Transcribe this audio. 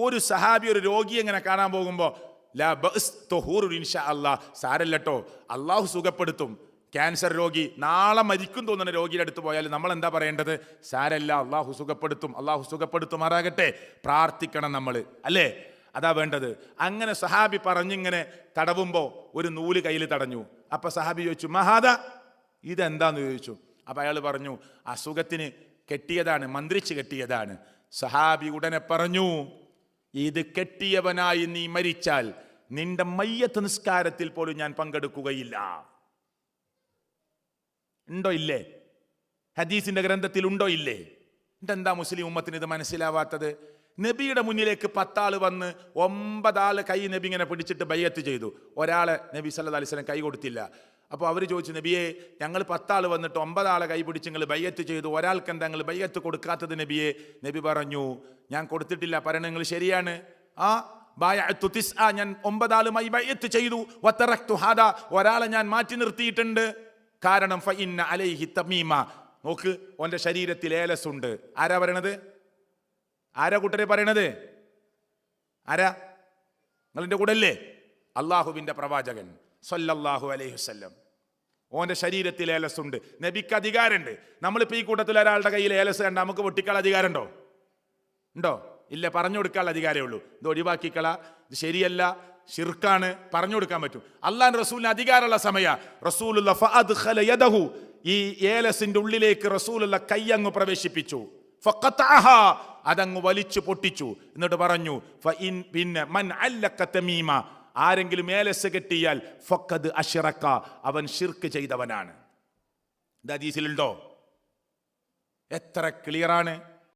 ഒരു സഹാബി ഒരു രോഗി എങ്ങനെ കാണാൻ പോകുമ്പോൾ ലാ ബസ് അല്ലാ. സാരല്ലട്ടോ. അള്ളാഹു സുഖപ്പെടുത്തും. ക്യാൻസർ രോഗി നാളെ മരിക്കും തോന്നുന്ന രോഗിയുടെ അടുത്ത് പോയാൽ നമ്മൾ എന്താ പറയേണ്ടത്? സാരല്ല അള്ളാഹു സുഖപ്പെടുത്തും. അള്ളാഹു സുഖപ്പെടുത്തുമാറാകട്ടെ. പ്രാർത്ഥിക്കണം നമ്മൾ. അല്ലേ? അതാ വേണ്ടത്. അങ്ങനെ സഹാബി പറഞ്ഞിങ്ങനെ തടവുമ്പോൾ ഒരു നൂൽ കയ്യിൽ തടഞ്ഞു. അപ്പൊ സഹാബി ചോദിച്ചു മഹാദ ഇതെന്താന്ന്? ചോദിച്ചു. അപ്പൊ അയാൾ പറഞ്ഞു അസുഖത്തിന് കെട്ടിയതാണ് മന്ത്രിച്ച് കെട്ടിയതാണ്. സഹാബി ഉടനെ പറഞ്ഞു ഇത് കെട്ടിയവനായി നീ മരിച്ചാൽ നിന്റെ മയ്യത്ത് നിസ്കാരത്തിൽ പോലും ഞാൻ പങ്കെടുക്കുകയില്ല. ഉണ്ടോ ഇല്ലേ? ഹദീസിന്റെ ഗ്രന്ഥത്തിൽ ഉണ്ടോ ഇല്ലേ? എന്താ മുസ്ലിം ഉമ്മത്തിന് ഇത് മനസ്സിലാവാത്തത്? നബിയുടെ മുന്നിലേക്ക് പത്താൾ വന്ന് ഒമ്പതാൾ കൈ നബി ഇങ്ങനെ പിടിച്ചിട്ട് ബയ്യത്ത് ചെയ്തു. ഒരാളെ നബി സല്ലല്ലാഹു അലൈഹി വസല്ലം കൈ കൊടുത്തില്ല. അപ്പോൾ അവർ ചോദിച്ചു നബിയെ ഞങ്ങൾ പത്താൾ വന്നിട്ട് ഒമ്പതാളെ കൈ പിടിച്ച് നിങ്ങൾ ബയ്യത്ത് ചെയ്തു. ഒരാൾക്ക് എന്താ നിങ്ങൾ ബയ്യത്ത് കൊടുക്കാത്തത് നബിയെ? നബി പറഞ്ഞു ഞാൻ കൊടുത്തിട്ടില്ല. പറയണ നിങ്ങൾ ശരിയാണ്. ആ ഞാൻ ഒമ്പതാളുമായി ബയ്യത്ത് ചെയ്തു. വത്തറക്തു ഹാദാ ഒരാളെ ഞാൻ മാറ്റി നിർത്തിയിട്ടുണ്ട്. കാരണം ഫഇന്ന അലൈഹി തമീമ. നോക്ക് ഓന്റെ ശരീരത്തിൽ ഏലസുണ്ട്. ആരാ പറയണത്? ആരാ കൂട്ടരെ പറയണത്? ആരാ? നിങ്ങളിന്റെ കൂടെ അല്ലേ അള്ളാഹുവിന്റെ പ്രവാചകൻ സല്ലല്ലാഹു അലൈഹി വസല്ലം. ഓന്റെ ശരീരത്തിൽ ഏലസ് ഉണ്ട് നബിക്ക് അധികാരമുണ്ട്. നമ്മളിപ്പോൾ ഈ കൂട്ടത്തിൽ ഒരാളുടെ കയ്യിൽ ഏലസ് കണ്ട നമുക്ക് പൊട്ടിക്കാൻ അധികാരമുണ്ടോ? ഉണ്ടോ? ഇല്ല പറഞ്ഞു കൊടുക്കാനുള്ള അധികാരമേ ഉള്ളൂ. ഇത് ഒഴിവാക്കിക്കള. ഇത് ശരിയല്ല. ഷിർക്കാണ് പറഞ്ഞു കൊടുക്കാൻ പറ്റും. അള്ളാൻ റസൂലിന് അധികാരമുള്ള സമയ. റസൂലുള്ള ഫഅദ്ഖല യദഹു. ഈ ഏലസിന്റെ ഉള്ളിലേക്ക് റസൂലുള്ള കൈ അങ്ങ് പ്രവേശിപ്പിച്ചു. അതങ്ങ് വലിച്ചു പൊട്ടിച്ചു. എന്നിട്ട് പറഞ്ഞു പിന്നെ മൻ അല്ലക തമീമ. ആരെങ്കിലും മേലസ് കെട്ടിയാൽ ഫക്കത് അഷിറക്ക. അവൻ ഷിർക്ക് ചെയ്തവനാണ്. ഇത് ഹദീസിലുണ്ടോ? എത്ര ക്ലിയറാണ്